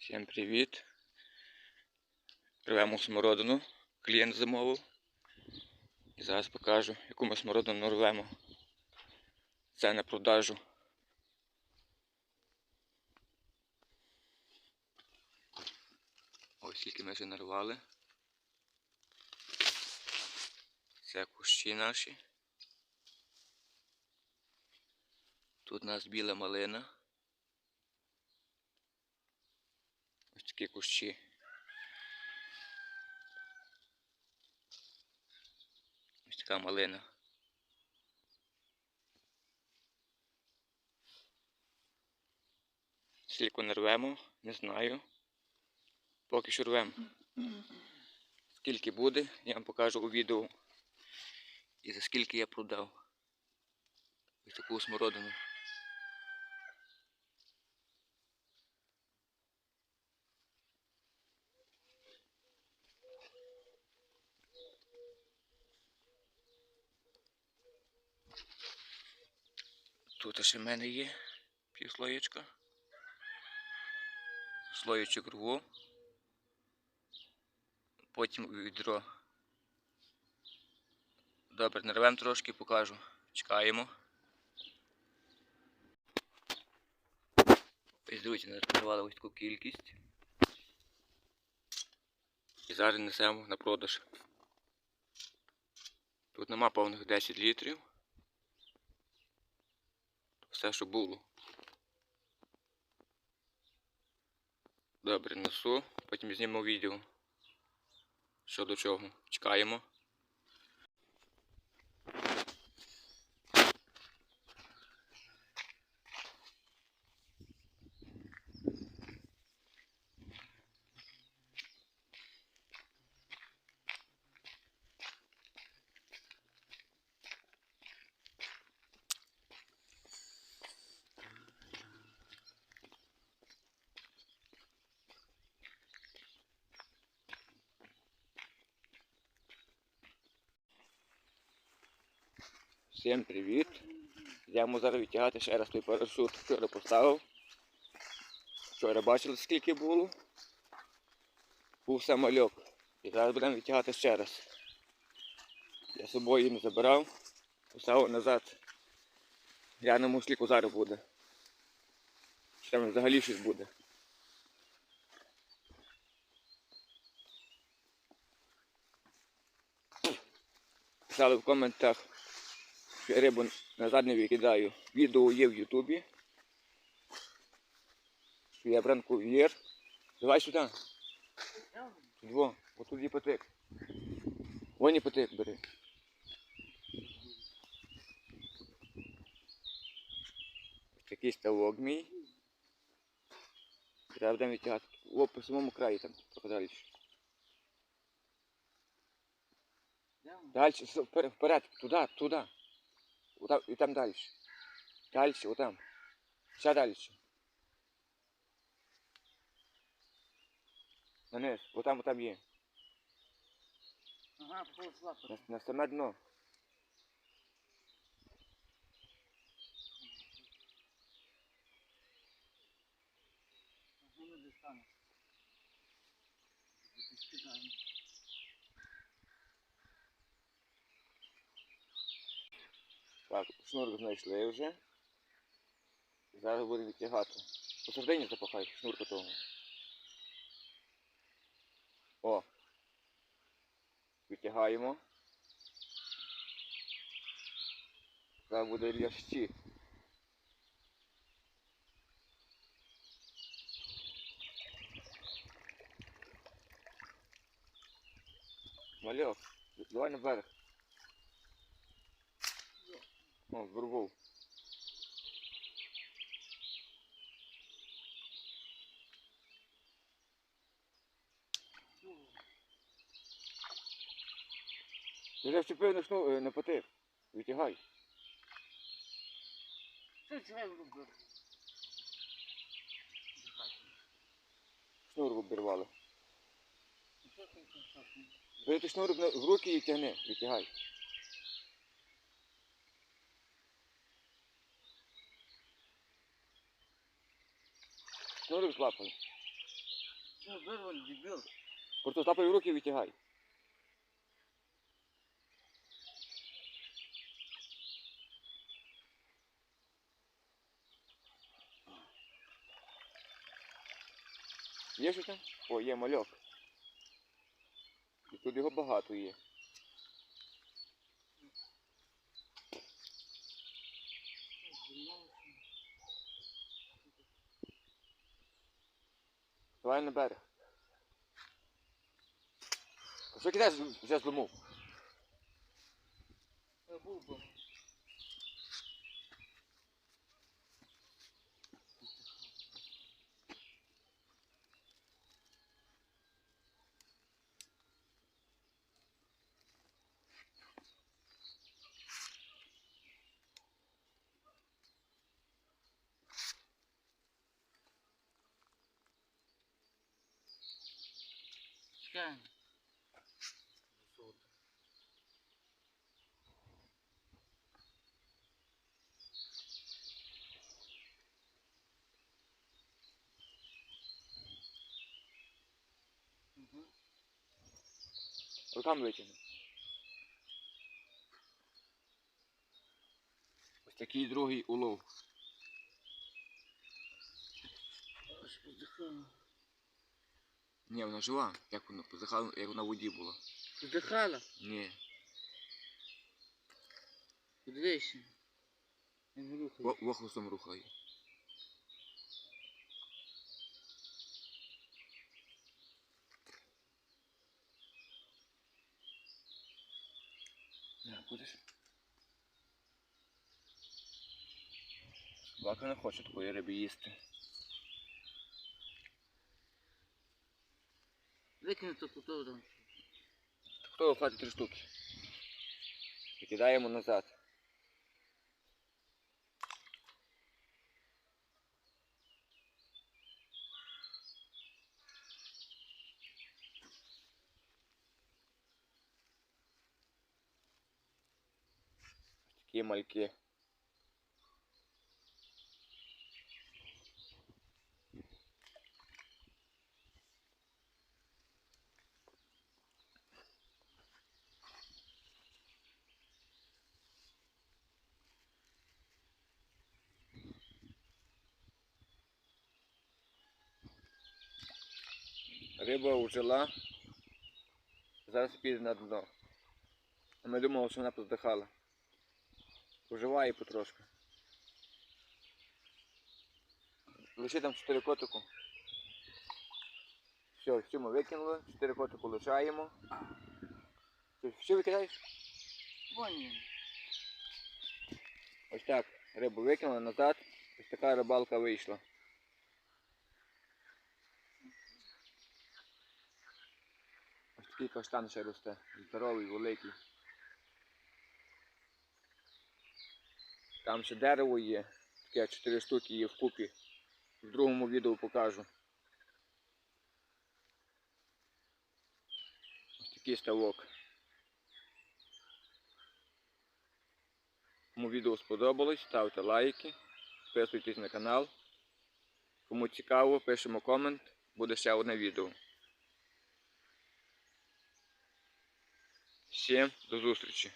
Всім привіт. Рвемо смородину. Клієнт замовив. І зараз покажу, яку ми смородину рвемо. Це на продажу. Ось скільки ми вже нарвали. Це кущі наші. Тут у нас біла малина. Ось такі кущі. Ось така малина. Скільки не рвемо, не знаю. Поки що рвемо. Скільки буде, я вам покажу у відео. І за скільки я продав. Ось таку смородину. Тут ще в мене є півслоєчка. Слоєчок рву. Потім відро. Добре, нарвемо трошки, покажу. Чекаємо. Ось друзі, нарвали ось таку кількість. І зараз несемо на продаж. Тут нема повних 10 літрів. Все, що було. Добре, несу, потім знімемо відео. Що до чого. Чекаємо. Всім привіт! Йдемо зараз відтягати ще раз той парашут. Вчора поставив. Вчора бачили скільки було. Був самольок. І зараз будемо відтягати ще раз. Я з собою не забирав. Поставив назад. Глянемо скільки зараз буде. Чи там взагалі щось буде. Писали в коментах рибу назад не викидаю. Відео є в Ютубі. Я бранку вір. Давай сюди. Тут во, отут є потик. Вон і потик бери. Такий ставок мій. Треба будемо відтягати. О, по самому краю там, трохи далі. Далі, вперед, вперед, туди, туди. Отам, і там далі. Далі, отам. Ще далі. Наниз, отам, отам є. Ага, полосла. На, на саме дно. Ага, не шнур знайшли вже. Зараз будемо відтягати. Посередині запахай шнурка того. О. Витягаємо. Зараз буде лящі. Мальок, давай на берег. О, звербов. Ти вже вчепив на шну, е, на потик. Витягай. Що це робив? Шнур обірвали. Бери ти шнурок на- в руки і тягни, витягай. Шнурок злапай. Що, вирван, дебіл? Просто лапою в руки витягай. Є що там? О, є мальок. І тут його багато є. Давай на берег. А Що кидаєш вже зломив? Я був Мгм. Руками витягни. Ось такий другий улов. Аж. Ні, вона жива, як вона позахала, як на воді була. Подихала? Ні. Подивися. Я не рухаю. Вохлосом рухає. Не, будеш? Собака не хоче такої риби їсти. Викинь то тут там. Хто хватить три штуки? І кидаємо назад. Такі мальки. Риба ужила. Зараз піде на дно. А ми думали, що вона поздихала. Уживає потрошки. Лише там 4 котику. Все, всю ми викинули, 4 котику лишаємо. Ти Що викидаєш? Вон він. Ось так. Рибу викинули назад. Ось така рибалка вийшла. Ось каштан ще росте. Здоровий, великий. Там ще дерево є. Таке 4 штуки є вкупі. В другому відео покажу. Ось такий ставок. Кому відео сподобалось, ставте лайки, підписуйтесь на канал. Кому цікаво, пишемо комент, буде ще одне відео. Всім до зустрічі!